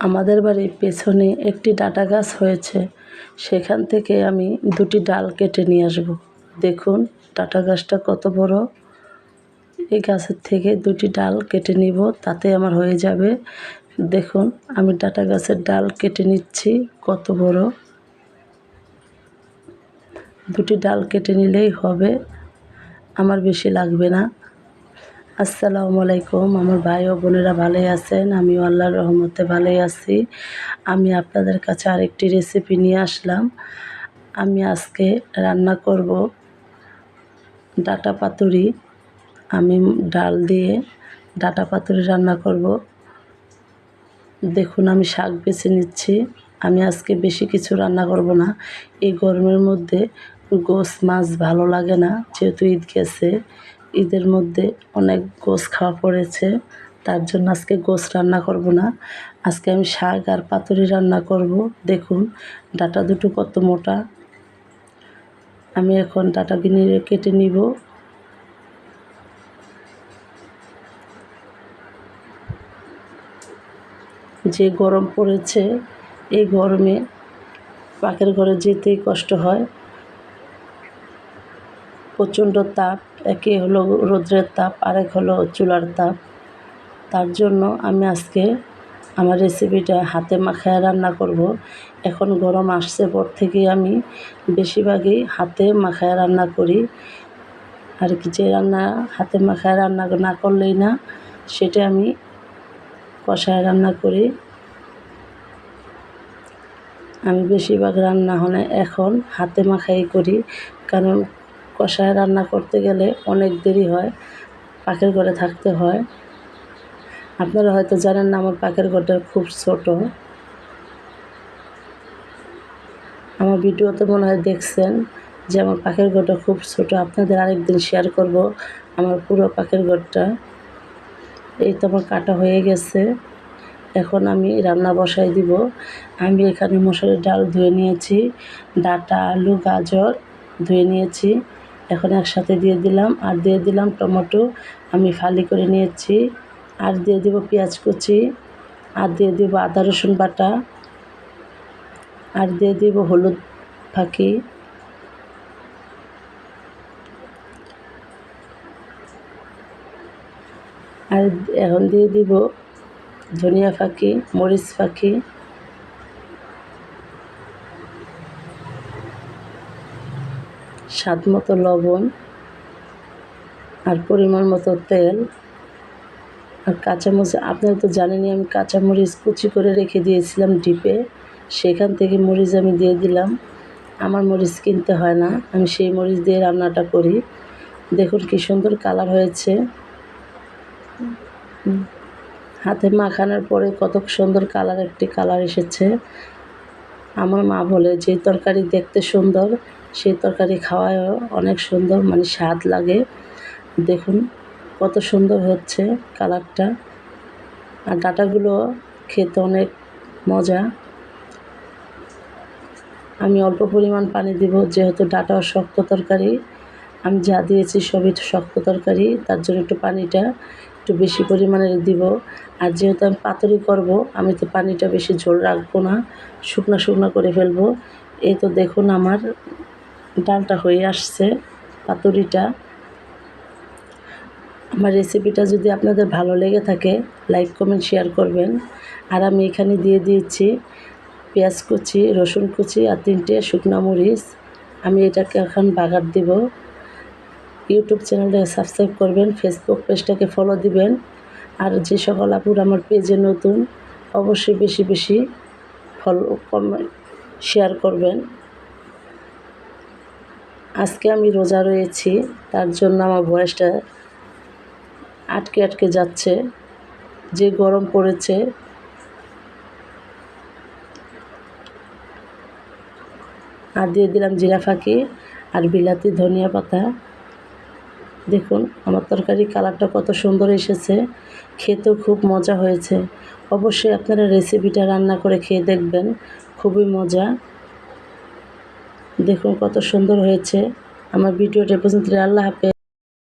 আমাদের বাড়ির পেছনে একটি ডাঁটা গাছ হয়েছে। সেখান থেকে আমি দুটি ডাল কেটে নিয়ে আসব। দেখুন, ডাঁটা গাছটা কত বড়। এই গাছের থেকে দুটি ডাল কেটে নিব, তাতে আমার হয়ে যাবে। দেখুন, আমি ডাঁটা গাছের ডাল কেটে নিচ্ছি, কত বড়। দুটি ডাল কেটে নিলেই হবে। আমার বেশি লাগবে না। আসসালামু আলাইকুম। আমার ভাই ও বোনেরা ভালোই আছেন? আমিও আল্লাহর রহমতে ভালোই আছি। আমি আপনাদের কাছে আরেকটি রেসিপি নিয়ে আসলাম। আমি আজকে রান্না করব ডাটা পাতুরি। আমি ডাল দিয়ে ডাটা পাতুরি রান্না করব। দেখুন, আমি শাক বেছে নিচ্ছি। আমি আজকে বেশি কিছু রান্না করব না। এই গরমের মধ্যে গোস মাছ ভালো লাগে না, যেহেতু ঈদ গেছে। ঈদের মধ্যে অনেক গোস খাওয়া পড়েছে। তার জন্য আজকে গোস রান্না করব না। আজকে আমি শাক আর পাতুরি রান্না করব। দেখুন, ডাটা দুটো কত মোটা। আমি এখন ডাটা কিনে কেটে নিব। যে গরম পড়েছে, এই গরমে পাকের ঘরে যেতেই কষ্ট হয়। প্রচণ্ড তাপ, একে হলো রৌদ্রের তাপ, আরেক হলো চুলার তাপ। তার জন্য আমি আজকে আমার রেসিপিটা হাতে মাখায় রান্না করব। এখন গরম আসছে পর থেকেই আমি বেশিরভাগই হাতে মাখায় রান্না করি। আর কি যে রান্না হাতে মাখায় রান্না না করলেই না, সেটা আমি কষায় রান্না করি। আমি বেশিরভাগ রান্না হলে এখন হাতে মাখাই করি, কারণ কষায় রান্না করতে গেলে অনেক দেরি হয় পাখের ঘরে থাকতে হয়। আপনারা হয়তো জানেন না, আমার পাখের ঘরটা খুব ছোট। আমার ভিডিওতে মনে হয় দেখছেন যে আমার পাখের ঘরটা খুব ছোট। আপনাদের আরেকদিন শেয়ার করব আমার পুরো পাখের ঘরটা। এই তো আমার কাটা হয়ে গেছে। এখন আমি রান্না বসাই দিব। আমি এখানে মশারির ডাল ধুয়ে নিয়েছি, ডাটা, আলু, গাজর ধুয়ে নিয়েছি। এখন একসাথে দিয়ে দিলাম, আর দিয়ে দিলাম টমেটো আমি ফালি করে নিয়েছি, আর দিয়ে দিব পেঁয়াজ কুচি, আর দিয়ে দিব আদা রসুন বাটা, আর দিয়ে দিব হলুদ ফাঁকি। আর এখন দিয়ে দিব ধনিয়া ফাঁকি, মরিচ ফাঁকি। স্বাদ মতো লবণ আর পরিমাণ মতো তেল আর কাঁচামরিচ, আপনারা তো জানেনই আমি কাঁচামরিচ কুচি করে রেখে দিয়েছিলাম ডিপে। সেখান থেকে মরিচ আমি দিয়ে দিলাম। আমার মরিচ কিনতে হয় না, আমি সেই মরিচ দিয়ে রান্নাটা করি। দেখুন কি সুন্দর কালার হয়েছে। হাতে মাখানোর পরে কত সুন্দর কালার, একটি কালার এসেছে। আমার মা বলে, যে তরকারি দেখতে সুন্দর সেই তরকারি খাওয়ায়ও অনেক সুন্দর মানে স্বাদ লাগে। দেখুন কত সুন্দর হচ্ছে কালারটা। আর ডাটাগুলো খেতে অনেক মজা। আমি অল্প পরিমাণ পানি দিব, যেহেতু ডাটাও শক্ত তরকারি। আমি যা দিয়েছি সবই শক্ত তরকারি, তার জন্য একটু পানিটা একটু বেশি পরিমাণে দিব। আর যেহেতু আমি পাতুরি করব, আমি তো পানিটা বেশি ঝোল রাখব না, শুকনো শুকনো করে ফেলব। এই তো দেখুন আমার ডালটা হয়ে আসছে, পাতুরিটা। আমার রেসিপিটা যদি আপনাদের ভালো লেগে থাকে, লাইক, কমেন্ট, শেয়ার করবেন। আর আমি এখানে দিয়ে দিয়েছি পেঁয়াজ কুচি, রসুন কুচি আর তিনটে শুকনো মরিচ। আমি এটাকে এখন বাগার দিব। ইউটিউব চ্যানেলটাকে সাবস্ক্রাইব করবেন, ফেসবুক পেজটাকে ফলো দিবেন। আর যে সকল আপুর আমার পেজে নতুন, অবশ্যই বেশি বেশি ফলো কমেন্ট শেয়ার করবেন। আজকে আমি রোজা রয়েছি, তার জন্য আমার ভয়েসটা আটকে আটকে যাচ্ছে। যে গরম পড়েছে, আর দিয়ে দিলাম জিরা ফাঁকি আর বিলাতি ধনিয়া পাতা। দেখুন, আমার তরকারি কালারটা কত সুন্দর এসেছে, খেতেও খুব মজা হয়েছে। অবশ্যই আপনারা রেসিপিটা রান্না করে খেয়ে দেখবেন, খুবই মজা। দেখুন কত সুন্দর হয়েছে। আমার ভিডিওটা পর্যন্ত আল্লাহ হাফেজ।